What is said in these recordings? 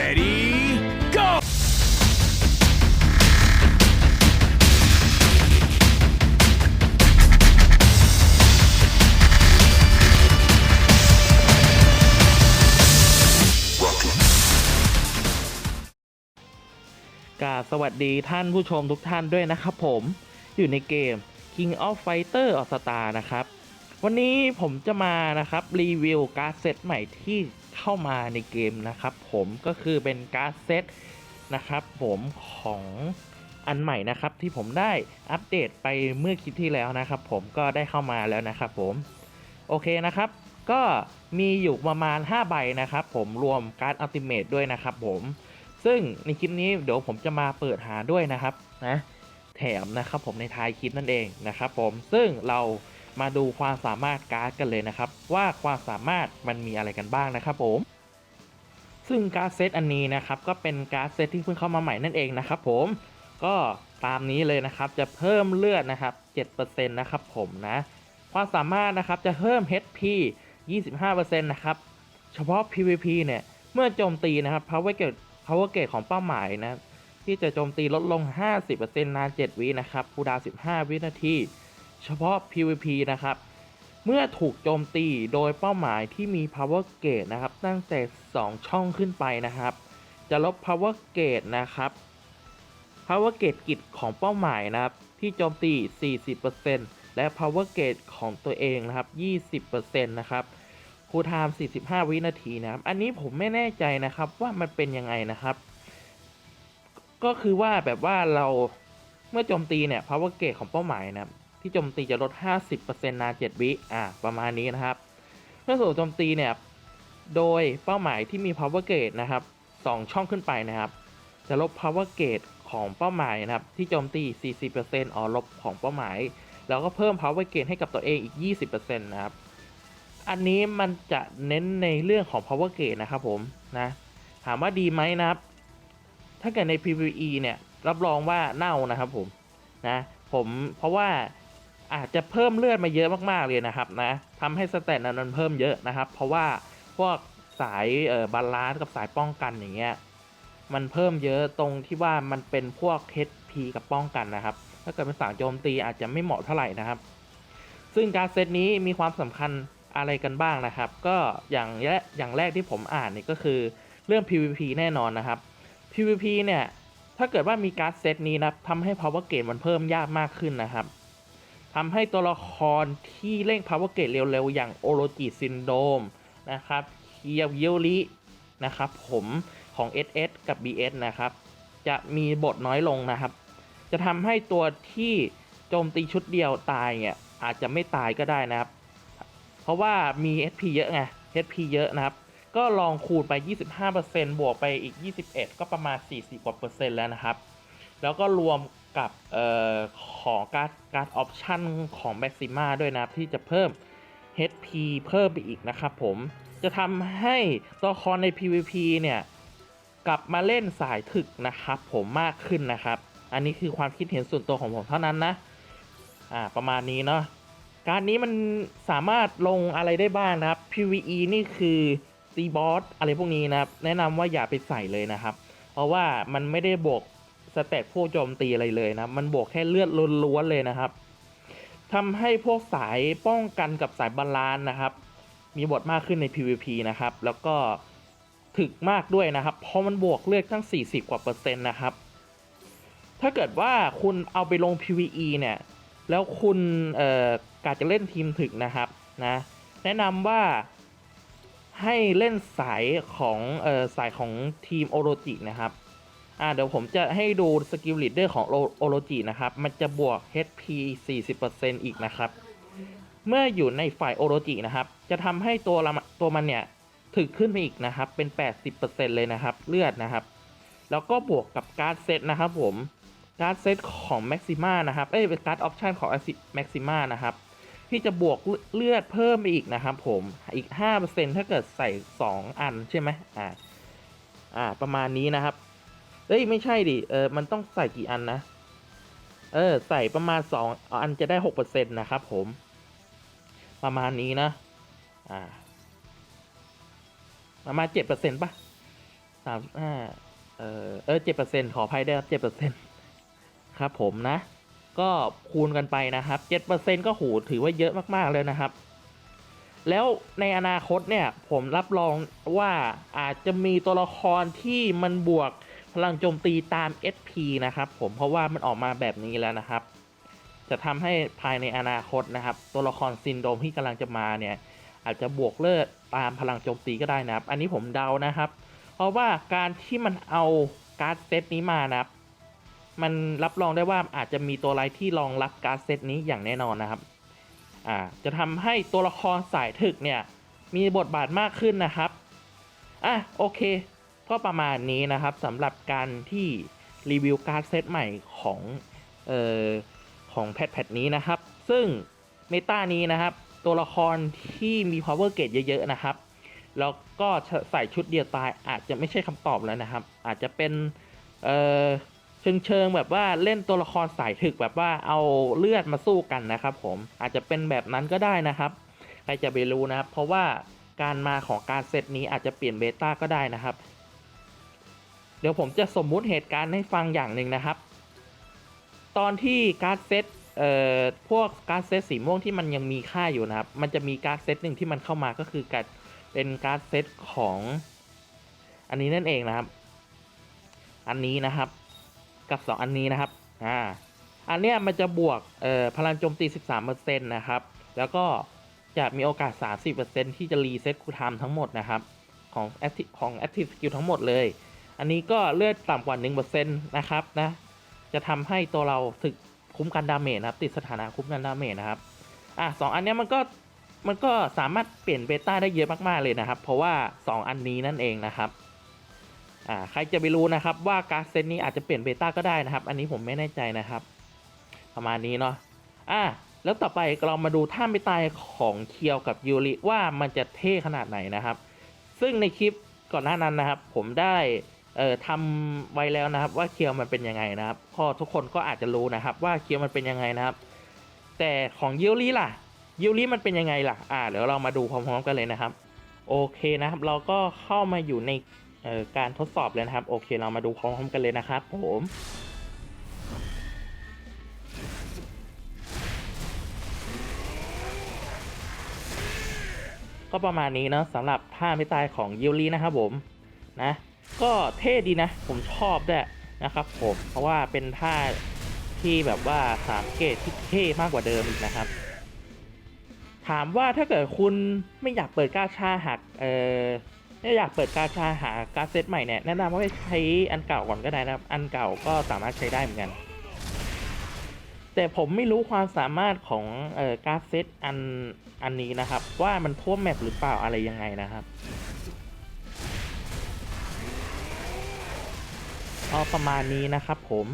Ready, go! กาสวัสดีท่านผู้ชมทุกท่านด้วยนะครับผม อยู่ในเกม King of Fighter All Star นะครับ วันนี้ผมจะมานะครับรีวิวการ์ดเซตใหม่ที่เข้ามาในเกมนะครับผมก็คือเป็นการ์ดเซตนะครับผมของอันใหม่นะครับที่ผมได้อัปเดตไปเมื่อคลิปที่แล้วนะครับ ผมก็ได้เข้ามาแล้วนะครับผมโอเคนะครับ ก็มีอยู่ประมาณ 5 ใบนะครับผมรวมการ์ดอัลติเมทด้วยนะครับผมซึ่งในคลิปนี้เดี๋ยวผมจะมาเปิดหาด้วยนะครับนะแถมนะครับผมในท้ายคลิปนั่นเองนะครับผมซึ่งเรา มาดูความสามารถการ์ดกันเลยนะครับ ว่าความสามารถมันมีอะไรกันบ้างนะครับผม ซึ่งการ์ดเซตอันนี้นะครับก็เป็นการ์ดเซตที่เพิ่งเข้ามาใหม่นั่นเองนะครับผมก็ตามนี้เลยนะครับจะเพิ่มเลือดนะครับ7%นะครับผมนะความสามารถนะครับจะเพิ่ม HP 25%นะครับเฉพาะ PVP เนี่ยเมื่อโจมตีนะครับ power gauge power gauge ของเป้าหมายนะที่จะโจมตีลดลง 50%นาน 7 วินะครับคูดาว15 วินาที เฉพาะ PVP นะครับ เมื่อถูกโจมตีโดยเป้าหมายที่มี power gauge นะครับ ตั้งแต่ 2 ช่องขึ้นไปนะครับ จะลบ power gauge นะครับ power gauge กิจของเป้าหมายนะครับ ที่โจมตี 40%และ power gauge ของตัวเองนะครับ 20%นะครับคูไทม์45 วินาทีนะครับ อันนี้ผมไม่แน่ใจนะครับว่ามันเป็นยังไงนะครับ ก็คือว่าแบบว่าเราเมื่อโจมตีเนี่ย power gauge ของเป้าหมายนะครับ ที่โจมตีจะลด 50%นาน7วิอ่าประมาณนี้นะครับ เมื่อสู่โจมตีเนี่ยโดยเป้าหมายที่มี power gauge นะครับ 2 ช่องขึ้นไปนะครับ จะลบ power gauge ของเป้าหมายนะครับ ที่โจมตี 40%อ๋อลบของเป้าหมาย แล้วก็เพิ่ม power gauge ให้กับตัวเองอีก 20%นะครับ อันนี้มันจะเน้นในเรื่องของ power gauge นะครับผมนะถามว่าดีไหมนะครับ ถ้าเกิดใน PVE เนี่ยรับรองว่าเน่านะครับผมนะผมเพราะว่า อาจจะเพิ่มเลือดมาเยอะมากๆเลยนะครับนะทำให้สเตตนั้นมันเพิ่มเยอะนะครับ เพราะว่าพวกสายเอ่อบาลานซ์กับสายป้องกันอย่างเงี้ยมันเพิ่มเยอะตรงที่ว่ามันเป็นพวก HP กับป้องกันนะครับ ถ้าเกิดเป็นสายโจมตีอาจจะไม่เหมาะเท่าไหร่นะครับ ซึ่งการเซตนี้มีความสำคัญอะไรกันบ้างนะครับ ก็อย่างแรกอย่างแรกที่ผมอ่านนี่ก็คือเรื่อง PVP แน่นอนนะครับ PVP เนี่ยถ้าเกิดว่ามีการเซตนี้นะทำให้ power gauge มันเพิ่มยากมากขึ้นนะครับ ทำให้ตัวละครที่เร่ง power gauge เร็วๆ อย่างโอโรจิซินโดมนะครับเคียวเยลินะครับผมของ SS กับ BS นะครับ จะมีบทน้อยลงนะครับ จะทำให้ตัวที่โจมตีชุดเดียวตายเนี่ยอาจจะไม่ตายก็ได้นะครับ เพราะว่ามี HP เยอะไง HP เยอะนะครับ ก็ลองคูณไป 25%บวกไปอีก 21 ก็ประมาณ 40กว่าเปอร์เซ็นต์แล้วนะครับ แล้วก็รวม กับเอ่อของการ์ดการ์ดออปชั่นของ Maxima ด้วยนะครับ ที่จะเพิ่ม HP เพิ่มไปอีกนะครับผม จะทำให้ตัวละครใน PVP เนี่ย กลับมาเล่นสายถึกนะครับ ผมมากขึ้นนะครับ อันนี้คือความคิดเห็นส่วนตัวของผมเท่านั้นนะ อ่า ประมาณนี้เนาะการนี้มันสามารถลงอะไรได้บ้างนะครับ PVE นี่คือตีบอสอะไรพวกนี้นะครับ แนะนำว่าอย่าไปใส่เลยนะครับ เพราะว่ามันไม่ได้บวก สเตตพวกโจมตีอะไรเลยนะ มันบวกแค่เลือดล้วนๆเลยนะครับทำให้พวกสายป้องกันกับสายบาลานนะครับ มีบทมากขึ้นใน PVP นะครับ แล้วก็ถึกมากด้วยนะครับ เพราะมันบวกเลือดตั้ง 40 กว่าเปอร์เซ็นต์นะครับ ถ้าเกิดว่าคุณเอาไปลง PVE เนี่ย แล้วคุณเอ่อกาจะเล่นทีมถึกนะครับนะ แนะนำว่าให้เล่นสายของเอ่อสายของทีมโอโรจินะครับ อ่าเดี๋ยวผมจะให้ดูสกิลลีดเดอร์ของโอโรจินะครับ มันจะบวก HP 40%อีกนะครับ เมื่ออยู่ในฝ่ายโอโรจินะครับ จะทำให้ตัวละตัวมันเนี่ยถึกขึ้นไปอีกนะครับ เป็น 80%เลยนะครับ เลือดนะครับ แล้วก็บวกกับการ์ดเซตนะครับผมการ์ดเซตของ Maxima นะครับ เอ้ยเป็นการ์ดออปชันของ Maxima นะครับ ที่จะบวกเลือดเพิ่มไปอีกนะครับผม อีก 5%ถ้าเกิดใส่ 2 อันใช่ไหมอ่า อ่า ประมาณนี้นะครับ เอ้ยไม่ใช่ดิเออมันต้องใส่กี่อันนะ เออ ใส่ประมาณ2อ,อันจะได้6%นะครับผม ประมาณนี้นะ อ่า ประมาณ7%ป่ะสามห้าเออเออเจ็ดเปอร์เซ็นขออภัยด้ครับเจ็ดเปอร์เซ็นครับผมนะ ก็คูณกันไปนะครับเจ็ดเปอร์เซ็นก็โหถือว่าเยอะมากๆเลยนะครับแล้วในอนาคตเนี่ยผมรับรองว่าอาจจะมีตัวละครที่มันบวก พลังโจมตีตาม SP นะครับ ผมเพราะว่ามันออกมาแบบนี้แล้วนะครับ จะทำให้ภายในอนาคตนะครับ ตัวละครซินโดรมที่กำลังจะมาเนี่ย อาจจะบวกเลือดตามพลังโจมตีก็ได้นะครับ อันนี้ผมเดานะครับ เพราะว่าการที่มันเอาการ์ดเซตนี้มานะครับ มันรับรองได้ว่าอาจจะมีตัวอะไรที่รองรับการ์ดเซตนี้อย่างแน่นอนนะครับอ่าจะทำให้ตัวละครสายถึกเนี่ยมีบทบาทมากขึ้นนะครับอะโอเค ก็ประมาณนี้นะครับสำหรับการที่รีวิวการ์ดเซตใหม่ของเอ่อของแพทแพทนี้นะครับ ซึ่งเมตานี้นะครับ ตัวละครที่มี power gate เยอะ ๆ นะครับ แล้วก็ใส่ชุดเดียวตายอาจจะไม่ใช่คำตอบแล้วนะครับ อาจจะเป็นเอ่อเชิงเชิงแบบว่าเล่นตัวละครสายถึกแบบว่าเอาเลือดมาสู้กันนะครับผมอาจจะเป็นแบบนั้นก็ได้นะครับใครจะไปรู้นะครับ เพราะว่าการมาของการเซตนี้อาจจะเปลี่ยนเบต้าก็ได้นะครับ ดี๋ยวผมจะสมมุติเหตุการณ์ให้ฟังอย่างหนึ่งนะครับ ตอนที่การ์ดเซตเอ่อพวกการ์ดเซตสีม่วงที่มันยังมีค่าอยู่นะครับ มันจะมีการ์ดเซตหนึ่งที่มันเข้ามาก็คือการเป็นการ์ดเซตของ อันนี้นั่นเองนะครับ อันนี้นะครับ กับ 2 อันนี้นะครับอ่าอันเนี้ยมันจะบวกเอ่อพลังโจมตี 13%นะครับ แล้วก็จะมีโอกาส 30%ที่จะรีเซ็ตคูลไทม์ทั้งหมดนะครับ ของ active ของ active skill ทั้งหมดเลย อันนี้ก็เลือดต่ำกว่า1%นะครับนะ จะทำให้ตัวเราถึกคุ้มกันดาเมจนะครับ ติดสถานะคุ้มกันดาเมจนะครับ อะสองอันนี้มันก็มันก็สามารถเปลี่ยนเบต้าได้เยอะมากๆเลยนะครับ เพราะว่า 2 อันนี้นั่นเองนะครับ อ่าใครจะไปรู้นะครับว่าการเซตนี้อาจจะเปลี่ยนเบต้าก็ได้นะครับ อันนี้ผมไม่แน่ใจนะครับ ประมาณนี้เนาะ อะแล้วต่อไปเรามาดูท่าไม่ตายของเคียวกับยูริว่ามันจะเท่ขนาดไหนนะครับ ซึ่งในคลิปก่อนหน้านั้นนะครับ ผมได้ เอ่อทำไว้แล้วนะครับ ว่าเคียวมันเป็นยังไงนะครับพอทุกคนก็อาจจะรู้นะครับ ว่าเคียวมันเป็นยังไงนะครับ แต่ของยูริล่ะยูริมันเป็นยังไงล่ะอ่าเดี๋ยวเรามาดูพร้อมๆกันเลยนะครับ โอเคนะครับ เราก็เข้ามาอยู่ในเอ่อการทดสอบเลยนะครับ โอเคเรามาดูพร้อมๆกันเลยนะครับ ผมก็ประมาณนี้เนาะสำหรับท่าไม่ตายของยูรินะครับผมนะ ก็เท่ดีนะ ผมชอบด้วยนะครับผมเพราะว่าเป็นท่าที่แบบว่าสามเกตที่เท่มากกว่าเดิมอีกนะครับ ถามว่าถ้าเกิดคุณไม่อยากเปิดกาชาหักเออไม่อยากเปิดกาชาหาการเซตใหม่เนี่ยแนะนำว่าให้ใช้อันเก่าก่อนก็ได้นะครับ อันเก่าก็สามารถใช้ได้เหมือนกัน แต่ผมไม่รู้ความสามารถของเอ่อการเซตอันอันนี้นะครับ ว่ามันท่วมแมปหรือเปล่าอะไรยังไงนะครับ ก็ประมาณนี้นะครับผม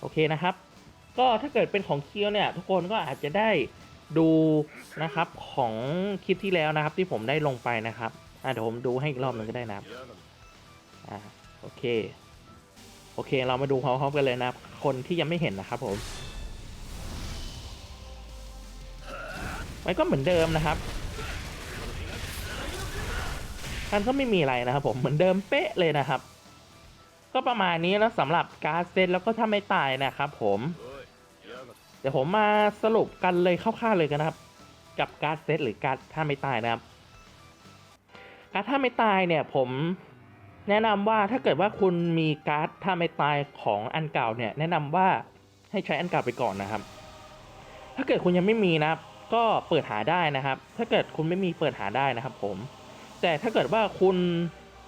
โอเคนะครับ ก็ถ้าเกิดเป็นของเคียวเนี่ย ทุกคนก็อาจจะได้ดูนะครับของคลิปที่แล้วนะครับ ที่ผมได้ลงไปนะครับอะเดี๋ยวผมดูให้อีกรอบหนึ่งก็ได้นะครับอ่าโอเค โอเค เรามาดูพร้อมๆกันเลยนะครับ คนที่ยังไม่เห็นนะครับผมมันก็เหมือนเดิมนะครับมันก็ไม่มีอะไรนะครับผมเหมือนเดิมเป๊ะเลยนะครับ ก็ประมาณนี้แล้วสำหรับการ์ดเซตแล้วก็ถ้าไม่ตายนะครับผมเดี๋ยวผมมาสรุปกันเลยคร่าวๆเลยกันนะครับ กับการ์ดเซตหรือการ์ดถ้าไม่ตายนะครับการ์ดถ้าไม่ตายเนี่ยผมแนะนำว่าถ้าเกิดว่าคุณมีการ์ดถ้าไม่ตายของอันเก่าเนี่ยแนะนำว่าให้ใช้อันเก่าไปก่อนนะครับ ถ้าเกิดคุณยังไม่มีนะครับ ก็เปิดหาได้นะครับ ถ้าเกิดคุณไม่มีเปิดหาได้นะครับ ผม แต่ถ้าเกิดว่าคุณ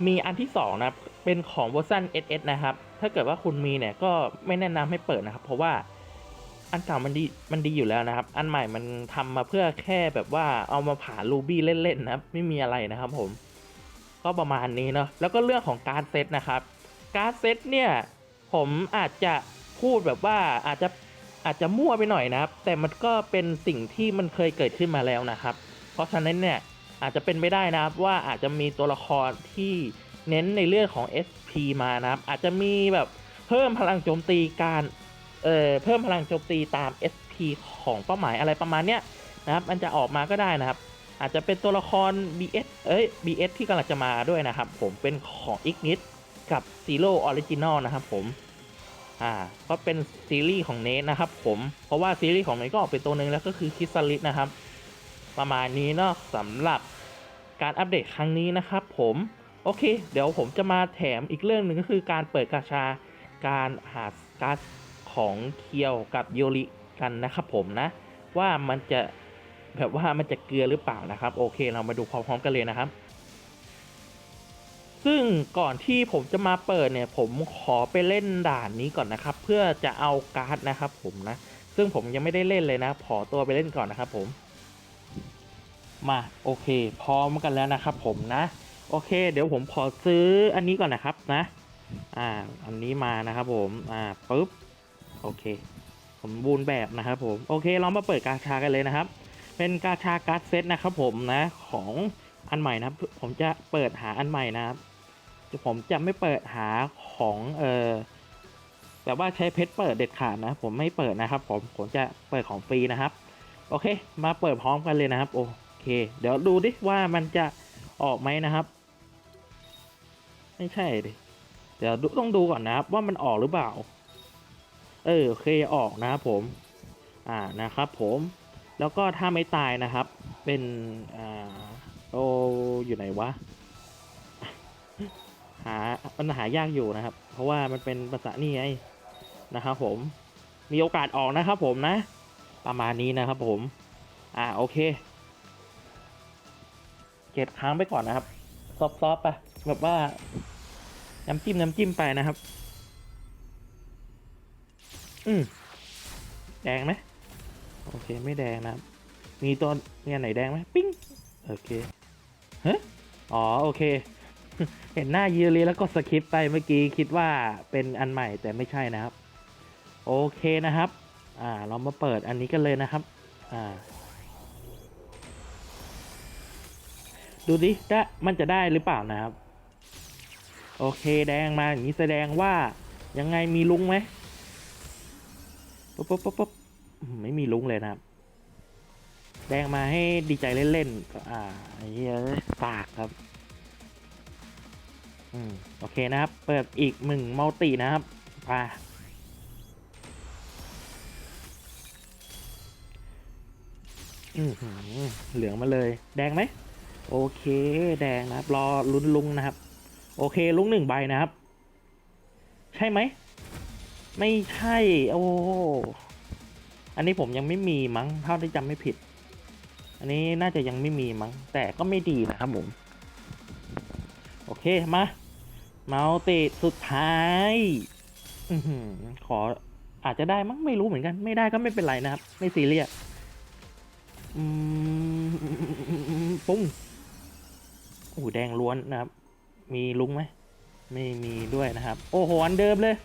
มีอันที่สองนะครับ เป็นของเวอร์ชัน SS นะครับ ถ้าเกิดว่าคุณมีเนี่ยก็ไม่แนะนำให้เปิดนะครับ เพราะว่าอันเก่ามันดีมันดีอยู่แล้วนะครับ อันใหม่มันทำมาเพื่อแค่แบบว่าเอามาผ่านรูบี้เล่นๆนะครับ ไม่มีอะไรนะครับผม ก็ประมาณนี้เนาะ แล้วก็เรื่องของการเซตนะครับ การเซตเนี่ยผมอาจจะพูดแบบว่าอาจจะอาจจะมั่วไปหน่อยนะครับ แต่มันก็เป็นสิ่งที่มันเคยเกิดขึ้นมาแล้วนะครับ เพราะฉะนั้นเนี่ยอาจจะเป็นไปได้นะครับว่าอาจจะมีตัวละครที่ เน้นในเรื่องของ SP มานะครับ อาจจะมีแบบเพิ่มพลังโจมตีการเอ่อเพิ่มพลังโจมตีตาม SP ของเป้าหมายอะไรประมาณเนี้ยนะครับ มันจะออกมาก็ได้นะครับ อาจจะเป็นตัวละคร BS เอ้ย BS ที่กำลังจะมาด้วยนะครับ ผมเป็นของ Ignite กับ Zero Original นะครับผมอ่าก็เป็นซีรีส์ของเนทนะครับผมเพราะว่าซีรีส์ของเนทก็ออกเป็นตัวหนึ่งแล้วก็คือคิสลิสนะครับ ประมาณนี้เนาะสำหรับการอัปเดตครั้งนี้นะครับผม โอเค เดี๋ยวผมจะมาแถมอีกเรื่องหนึ่งก็คือการเปิดกาชาการหาการ์ดของเคียวกับโยริกันนะครับผมนะ ว่ามันจะแบบว่ามันจะเกลือหรือเปล่านะครับ โอเคเรามาดูพร้อมๆกันเลยนะครับ ซึ่งก่อนที่ผมจะมาเปิดเนี่ย ผมขอไปเล่นด่านนี้ก่อนนะครับ เพื่อจะเอาการ์ดนะครับ ผมนะ ซึ่งผมยังไม่ได้เล่นเลยนะ ขอตัวไปเล่นก่อนนะครับ ผม มาโอเค พร้อมกันแล้วนะครับ ผมนะ โอเค เดี๋ยวผมขอซื้ออันนี้ก่อนนะครับนะ อ่า อันนี้มานะครับผม อ่าปุ๊บ โอเค สมบูรณ์แบบนะครับผม โอเค เรามาเปิดกาชากันเลยนะครับ เป็นกาชาการ์ดเซตนะครับผมนะ ของอันใหม่นะผมจะเปิดหาอันใหม่นะครับ ผมจะไม่เปิดหาของเออแบบว่าใช้เพชรเปิดเด็ดขาดนะ ผมไม่เปิดนะครับ ผม ผมจะเปิดของฟรีนะครับ โอเค มาเปิดพร้อมกันเลยนะครับ โอเค เดี๋ยวดูดิว่ามันจะออกไหมนะครับ ไม่ใช่ดิเดี๋ยวดูต้องดูก่อนนะครับ ว่ามันออกหรือเปล่า เออโอเคออกนะครับผม อ่านะครับผม แล้วก็ถ้าไม่ตายนะครับ เป็นอ่าโออยู่ไหนวะหามันหายากอยู่นะครับ เพราะว่ามันเป็นภาษานี่ไงนะครับผม มีโอกาสออกนะครับผมนะ ประมาณนี้นะครับผม อ่าโอเคเก็บค้างไปก่อนนะครับ ซอฟๆไปแบบว่าน้ำจิ้มน้ำจิ้มไปนะครับ อืมแดงไหมโอเคไม่แดงนะครับมีตัวเนี่ยไหนแดงไหมปิ้งโอเคเฮ้อ๋อโอเค เห็นหน้ายูรีแล้วก็สคิปไปเมื่อกี้คิดว่าเป็นอันใหม่แต่ไม่ใช่นะครับ โอเคนะครับ อ่า เรามาเปิดอันนี้กันเลยนะครับ อ่า ดูดิได้มันจะได้หรือเปล่านะครับ โอเคแดงมาอย่างนี้แสดงว่ายังไงมีลุงไหมปุ๊บปุ๊บปุ๊บปุ๊บไม่มีลุงเลยนะครับ แดงมาให้ดีใจเล่นๆก็อ่าไอ้เหี้ยฝากครับอืมโอเคนะครับ เปิดอีกหนึ่งมัลตินะครับปอือหือเหลืองมาเลย แดงไหม โอเค แดงนะครับ รอลุ้นลุงนะครับ โอเค ลุงหนึ่งใบนะครับ ใช่ไหม ไม่ใช่ โอ้อันนี้ผมยังไม่มีมั้งเท่าที่จำไม่ผิด อันนี้น่าจะยังไม่มีมั้ง แต่ก็ไม่ดีนะครับผม โอเค มา เมาติสุดท้ายอขออาจจะได้มั้งไม่รู้เหมือนกัน ไม่ได้ก็ไม่เป็นไรนะครับ ไม่ซีเรียสปุ้ง อ้โหแดงล้วนนะครับ มีลุงไหมไม่มีด้วยนะครับ โอ้โห อันเดิมเลย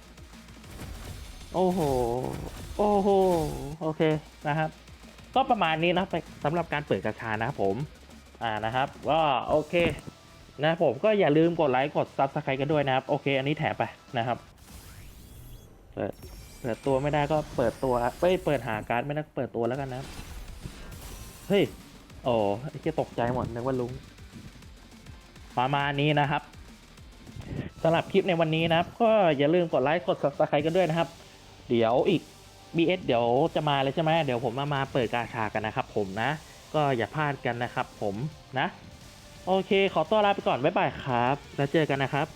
โอ้โห โอ้โห โอเคนะครับ ก็ประมาณนี้นะสำหรับการเปิดกระชานะครับผม อ่านะครับ ก็โอเคนะผมก็อย่าลืมกดไลค์กดซับสไครต์กันด้วยนะครับ โอเค อันนี้แถมไปนะครับ เปิดเปิดตัวไม่ได้ก็เปิดตัวเอ้ยเปิดหาการ์ดไม่ได้เปิดตัวแล้วกันนะ เฮ้ย โอ้ไอ้เหี้ตกใจหมดนึกว่าลุง ประมาณนี้นะครับสำหรับคลิปในวันนี้นะครับ ก็อย่าลืมกดไลค์กด subscribe กันด้วยนะครับ เดี๋ยวอีก BS เดี๋ยวจะมาเลยใช่ไหมเดี๋ยวผมมามาเปิดกาชากันนะครับ ผมนะ ก็อย่าพลาดกันนะครับ ผมนะ โอเค ขอตัวลาไปก่อนบ๊ายบายครับ แล้วเจอกันนะครับ